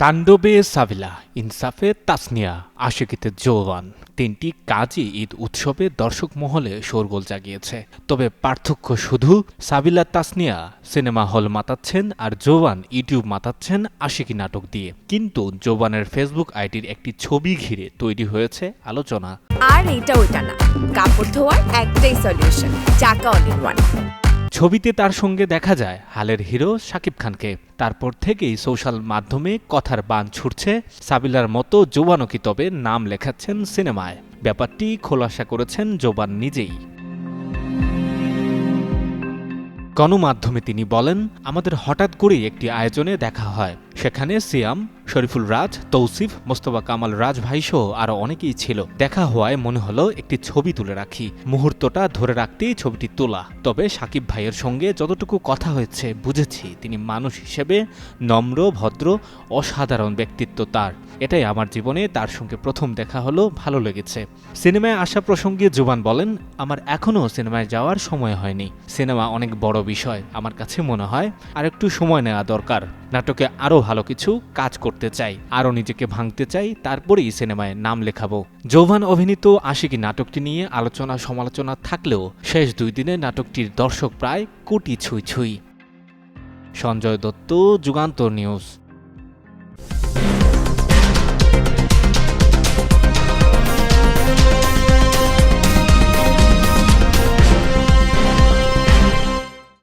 তাণ্ডবে সাভিলা ইনসাফে তাসনিয়া, আশিকিতে জোয়ান তিনটি কাজই ঈদ উৎসবে দর্শক মহলে শোরগোল জাগিয়েছে। তবে পার্থক্য শুধু সাবিলা তাসনিয়া সিনেমা হল মাতাচ্ছেন আর জোয়ান ইউটিউব মাতাচ্ছেন আশিকি নাটক দিয়ে। কিন্তু জোবানের ফেসবুক আইডির একটি ছবি ঘিরে তৈরি হয়েছে আলোচনা। আর এইটা ওইটা না। কাপড় ধোয়ার একটাই সলিউশন চাকা অল ওয়ান ছবিতে তার সঙ্গে দেখা যায় হালের হিরো শাকিব খানকে। তারপর থেকেই সোশ্যাল মাধ্যমে কথার বান ছুটছে সাবিলার মতো জোবানও কি তবে নাম লেখাচ্ছেন সিনেমায়। ব্যাপারটি খোলাসা করেছেন জোবান নিজেই। গণমাধ্যমে তিনি বলেন, আমাদের হঠাৎ করেই একটি আয়োজনে দেখা হয়। সেখানে সিয়াম শরীফুল রাজ, তৌসিফ, মোস্তফা কামাল রাজ ভাইসহ আরও অনেকেই ছিল। দেখা হওয়ায় মনে হলো একটি ছবি তুলে রাখি। মুহূর্তটা ধরে রাখতেই ছবিটি তোলা। তবে সাকিব ভাইয়ের সঙ্গে যতটুকু কথা হয়েছে বুঝেছি, তিনি মানুষ হিসেবে নম্র, ভদ্র, অসাধারণ ব্যক্তিত্ব তার। এটাই আমার জীবনে তার সঙ্গে প্রথম দেখা হলো, ভালো লেগেছে। সিনেমায় আসা প্রসঙ্গে জুবান বলেন, আমার এখনও সিনেমায় যাওয়ার সময় হয়নি। সিনেমা অনেক বড় বিষয়, আমার কাছে মনে হয়। আর একটু সময় নেওয়া দরকার। নাটকে আরও ভালো কিছু কাজ করতে চাই, আরও নিজেকে ভাঙতে চাই, তারপরেই সিনেমায় নাম লেখাবো। যৌভান অভিনীত আশিকি নাটকটি নিয়ে আলোচনা সমালোচনা থাকলেও শেষ দুই দিনে নাটকটির দর্শক প্রায় কোটি ছুঁই ছুঁই। সঞ্জয় দত্ত, যুগান্তর নিউজ।